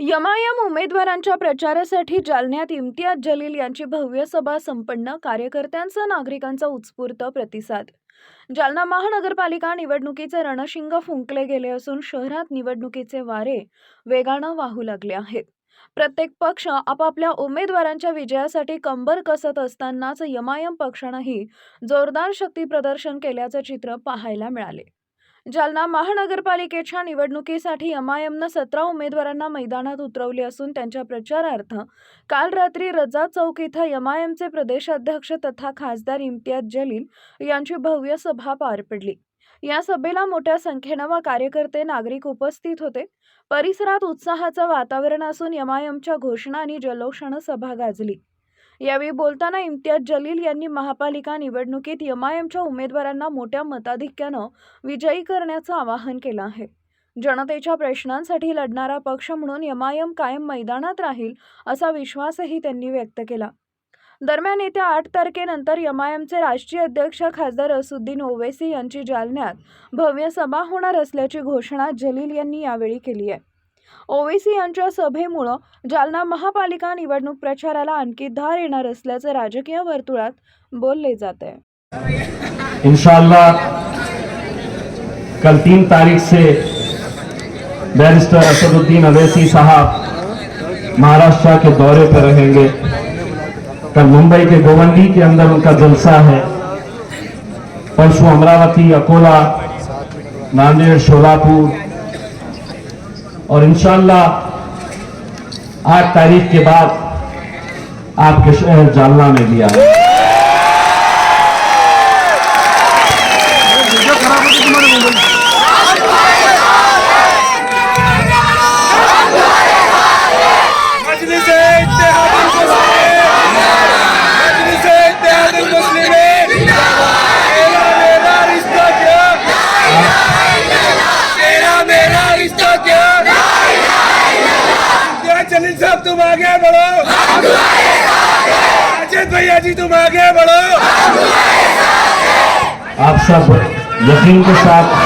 यमायम उमेदवारांच्या प्रचारासाठी जालन्यात इम्तियाज जलील यांची भव्य सभा संपन्न कार्यकर्त्यांचा नागरिकांचा उत्स्फूर्त प्रतिसाद. जालना महानगरपालिका निवडणुकीचे रणशिंग फुंकले गेले असून शहरात निवडणुकीचे वारे वेगानं वाहू लागले आहेत. प्रत्येक पक्ष आपापल्या उमेदवारांच्या विजयासाठी कंबर कसत असतानाच यमायम पक्षानंही जोरदार शक्ती प्रदर्शन केल्याचं चित्र पाहायला मिळाले. जालना महानगरपालिकेच्या निवडणुकीसाठी एमआयएमनं सतरा उमेदवारांना मैदानात उतरवले असून त्यांच्या प्रचारार्थ काल रात्री रजा चौक इथं एमआयएमचे प्रदेशाध्यक्ष तथा खासदार इम्तियाज जलील यांची भव्य सभा पार पडली. या सभेला मोठ्या संख्येनं व कार्यकर्ते नागरिक उपस्थित होते. परिसरात उत्साहाचं वातावरण असून एमआयएमच्या घोषणा आणि जल्लोषानं सभा गाजली. यावेळी बोलताना इम्तियाज जलील यांनी महापालिका निवडणुकीत एमआयएमच्या उमेदवारांना मोठ्या मताधिक्यानं विजयी करण्याचं आवाहन केलं आहे. जनतेच्या प्रश्नांसाठी लढणारा पक्ष म्हणून एमआयएम कायम मैदानात राहील असा विश्वासही त्यांनी व्यक्त केला. दरम्यान येत्या आठ तारखेनंतर एमआयएमचे राष्ट्रीय अध्यक्ष खासदार असुद्दीन ओवेसी यांची जालन्यात भव्य सभा होणार असल्याची घोषणा जलील यांनी यावेळी केली आहे. ओवेसी यांच्या सभेमुळं जालना महापालिका निवडणूक प्रचाराला आणखी धार येणार असल्याचं राजकीय वर्तुळात बोलले जात आहे. इंशाल्लाह कल तीन तारीख से बैरिस्टर असदुद्दीन अवैसी साहब महाराष्ट्र के दौरे पर रहेंगे। कल मुंबई के गोवंडी के अंदर उनका जलसा है। परसों अमरावती अकोला नांदेड़ शोलापुर और इंशाल्लाह आठ तारीख के बाद आपके शहर जालना में भी आए क्या साहब तुम आगे बढ़ो। अजित भैया जी तुम आगे बढ़ो। आप सब यकीन के साथ